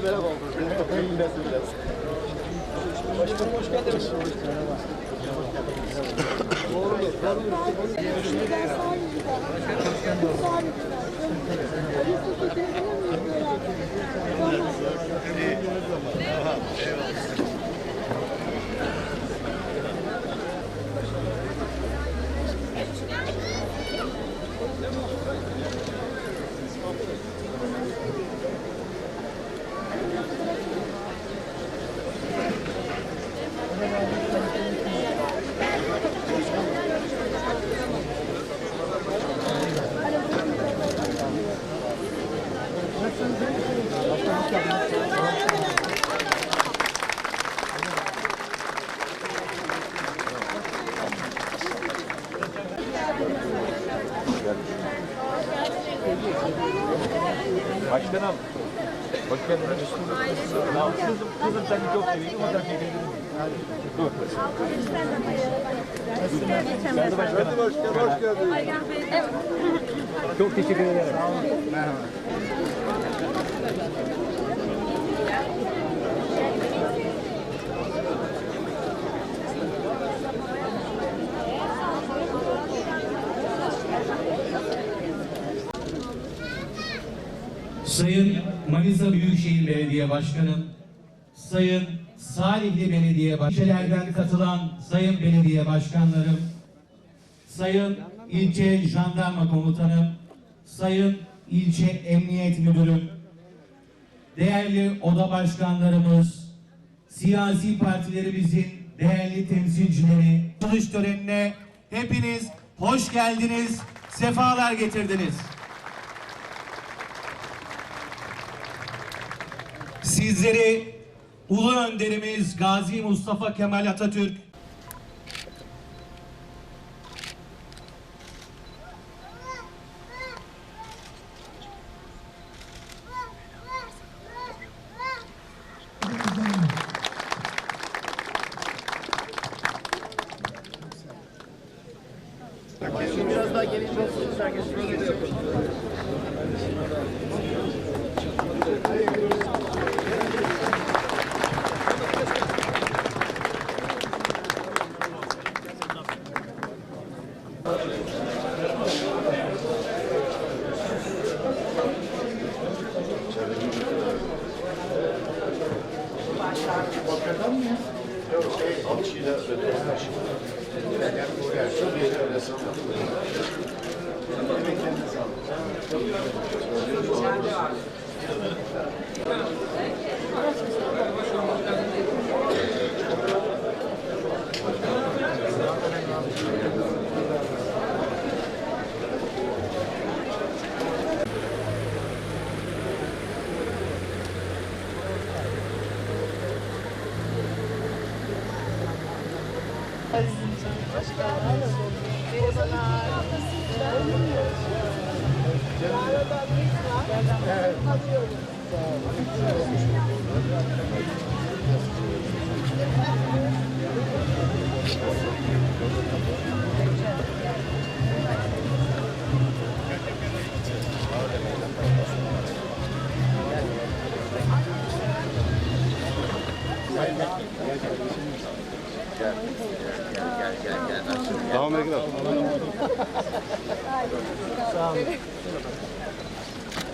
même à. Başkanım. Hoş geldiniz. Kızım, kızım seni çok seviyorum. O da teşekkür Hadi başkanım, hoş geldiniz. Çok teşekkür ederim. Sayın Manisa Büyükşehir Belediye Başkanım, Sayın Salihli Belediye Başkanlardan katılan Sayın Belediye Başkanlarım, Sayın İlçe Jandarma Komutanım, Sayın İlçe Emniyet Müdürüm, değerli oda başkanlarımız, siyasi partilerimizin değerli temsilcileri, açılış törenine hepiniz hoş geldiniz, sefalar getirdiniz. Sizleri Ulu Önderimiz Gazi Mustafa Kemal Atatürk Devam edin. Bir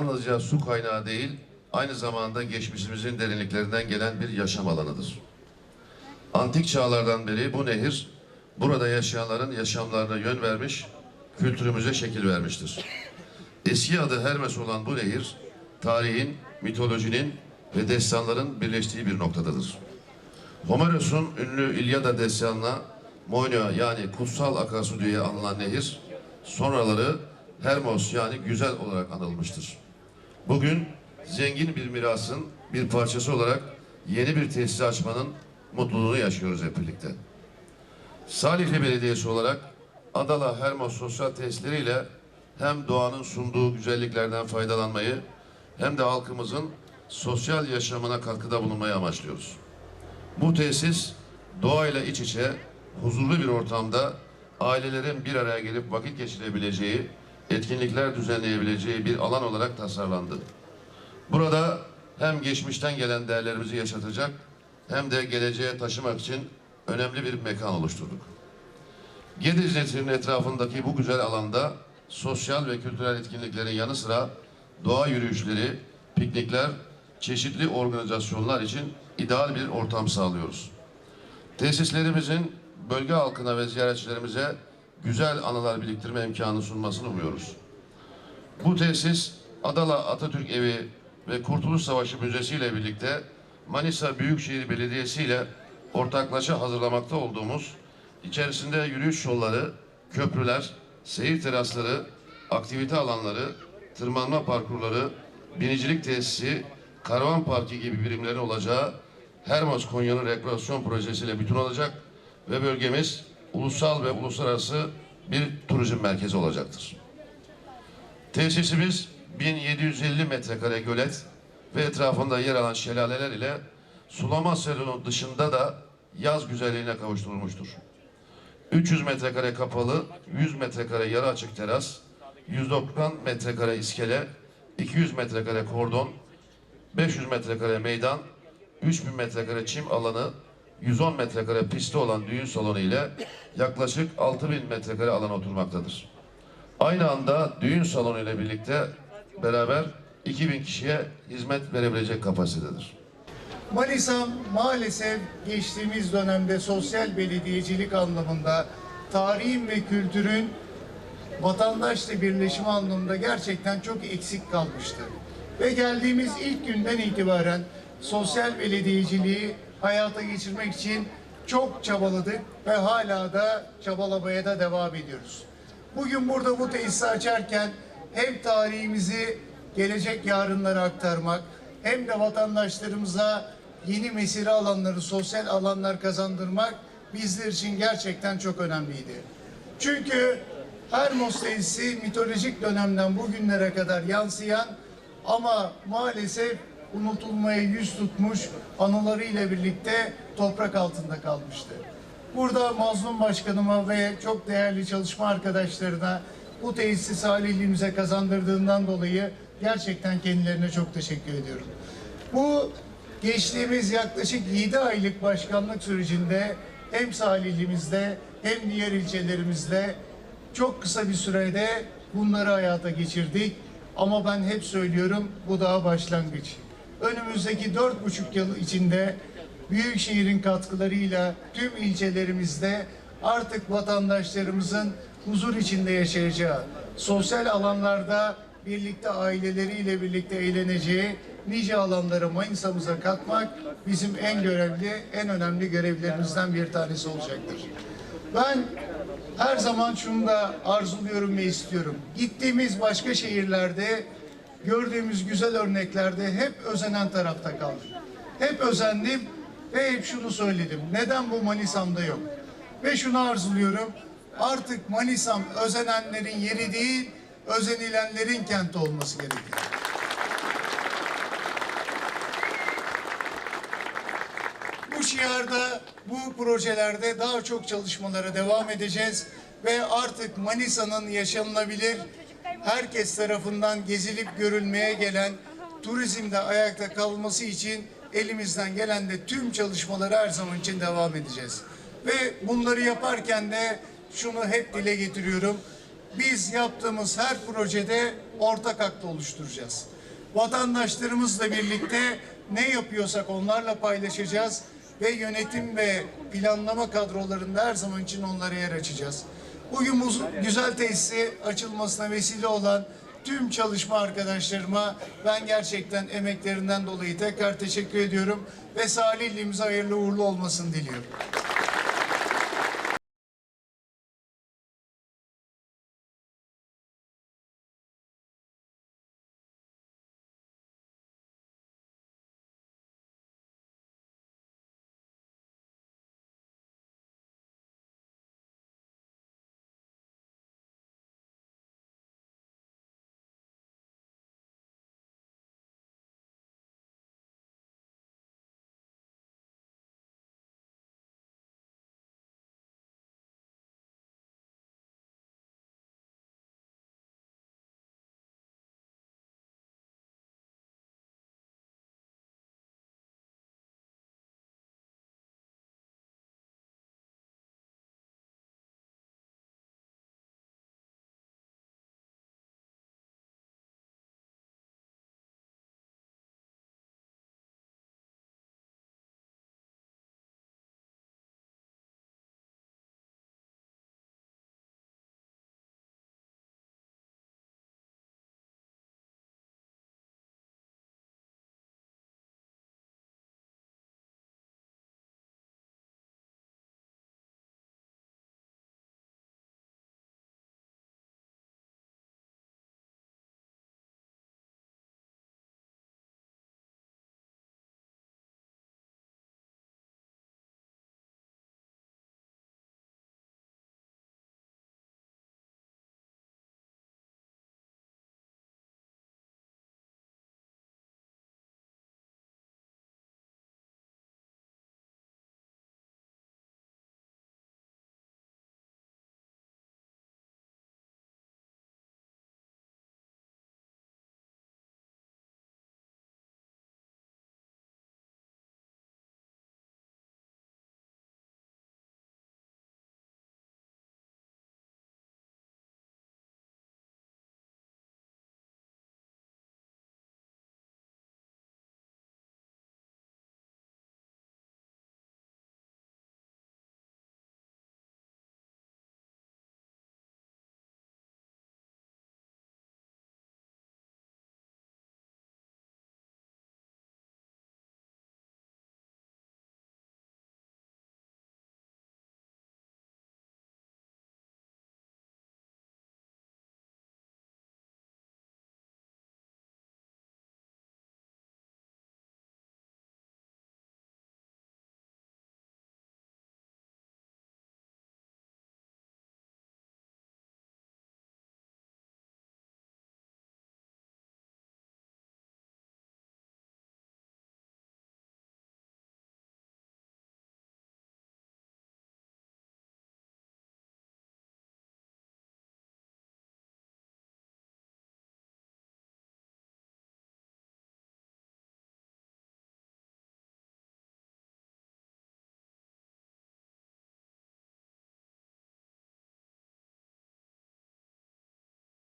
yalnızca su kaynağı değil, aynı zamanda geçmişimizin derinliklerinden gelen bir yaşam alanıdır. Antik çağlardan beri bu nehir burada yaşayanların yaşamlarına yön vermiş, kültürümüze şekil vermiştir. Eski adı Hermes olan bu nehir, tarihin, mitolojinin ve destanların birleştiği bir noktadadır. Homeros'un ünlü İlyada destanına Moynoa yani kutsal akarsu diye anılan nehir, sonraları Hermos yani güzel olarak anılmıştır. Bugün zengin bir mirasın bir parçası olarak yeni bir tesis açmanın mutluluğunu yaşıyoruz hep birlikte. Salihli Belediyesi olarak Adala Hermos sosyal tesisleriyle hem doğanın sunduğu güzelliklerden faydalanmayı hem de halkımızın sosyal yaşamına katkıda bulunmayı amaçlıyoruz. Bu tesis doğayla iç içe huzurlu bir ortamda ailelerin bir araya gelip vakit geçirebileceği, etkinlikler düzenleyebileceği bir alan olarak tasarlandı. Burada hem geçmişten gelen değerlerimizi yaşatacak hem de geleceğe taşımak için önemli bir mekan oluşturduk. Gediz Nehri'nin etrafındaki bu güzel alanda sosyal ve kültürel etkinliklerin yanı sıra doğa yürüyüşleri, piknikler, çeşitli organizasyonlar için ideal bir ortam sağlıyoruz. Tesislerimizin bölge halkına ve ziyaretçilerimize güzel anılar biriktirme imkanı sunmasını umuyoruz. Bu tesis Adala Atatürk Evi ve Kurtuluş Savaşı Müzesi ile birlikte Manisa Büyükşehir Belediyesi ile ortaklaşa hazırlamakta olduğumuz içerisinde yürüyüş yolları, köprüler, seyir terasları, aktivite alanları, tırmanma parkurları, binicilik tesisi, karavan parkı gibi birimlerin olacağı Hermos Konya'nın rekreasyon projesiyle bütün olacak ve bölgemiz ulusal ve uluslararası bir turizm merkezi olacaktır. Tesisimiz 1750 metrekare gölet ve etrafında yer alan şelaleler ile sulama salonu dışında da yaz güzelliğine kavuşturulmuştur. 300 metrekare kapalı, 100 metrekare yarı açık teras, 190 metrekare iskele, 200 metrekare kordon, 500 metrekare meydan, 3000 metrekare çim alanı, 110 metrekare pisti olan düğün salonu ile yaklaşık 6000 metrekare alan oturmaktadır. Aynı anda düğün salonu ile birlikte beraber 2000 kişiye hizmet verebilecek kapasitedir. Manisa maalesef geçtiğimiz dönemde sosyal belediyecilik anlamında tarihin ve kültürün vatandaşla birleşimi anlamında gerçekten çok eksik kalmıştı. Ve geldiğimiz ilk günden itibaren sosyal belediyeciliği hayata geçirmek için çok çabaladık ve hala da çabalamaya da devam ediyoruz. Bugün burada bu tesisi açarken hem tarihimizi gelecek yarınlara aktarmak hem de vatandaşlarımıza yeni mesire alanları, sosyal alanlar kazandırmak bizler için gerçekten çok önemliydi. Çünkü Hermos tesisi mitolojik dönemden bugünlere kadar yansıyan ama maalesef unutulmaya yüz tutmuş anılarıyla birlikte toprak altında kalmıştı. Burada Mazlum Başkanıma ve çok değerli çalışma arkadaşlarına bu tesisi salihliğimize kazandırdığından dolayı gerçekten kendilerine çok teşekkür ediyorum. Bu geçtiğimiz yaklaşık 7 aylık başkanlık sürecinde hem salihliğimizde hem diğer ilçelerimizde çok kısa bir sürede bunları hayata geçirdik. Ama ben hep söylüyorum bu daha başlangıç. Önümüzdeki dört buçuk yıl içinde Büyükşehir'in katkılarıyla tüm ilçelerimizde artık vatandaşlarımızın huzur içinde yaşayacağı, sosyal alanlarda birlikte aileleriyle birlikte eğleneceği nice alanlara Manisa'mıza katmak bizim en görevli, en önemli görevlerimizden bir tanesi olacaktır. Ben her zaman şunu da arzuluyorum ve istiyorum. Gittiğimiz başka şehirlerde gördüğümüz güzel örneklerde hep özenen tarafta kaldım. Hep özendim ve hep şunu söyledim. Neden bu Manisa'mda yok? Ve şunu arzuluyorum. Artık Manisa'm özenenlerin yeri değil, özenilenlerin kenti olması gerekiyor. Bu şiarda, bu projelerde daha çok çalışmalara devam edeceğiz ve artık Manisa'nın yaşanılabilir, herkes tarafından gezilip görülmeye gelen turizmde ayakta kalması için elimizden gelen de tüm çalışmaları her zaman için devam edeceğiz. Ve bunları yaparken de şunu hep dile getiriyorum. biz yaptığımız her projede ortak akta oluşturacağız. Vatandaşlarımızla birlikte ne yapıyorsak onlarla paylaşacağız ve yönetim ve planlama kadrolarında her zaman için onlara yer açacağız. Bugün bu güzel tesisi açılmasına vesile olan tüm çalışma arkadaşlarıma ben gerçekten emeklerinden dolayı tekrar teşekkür ediyorum ve Salihli'mize hayırlı uğurlu olmasını diliyorum.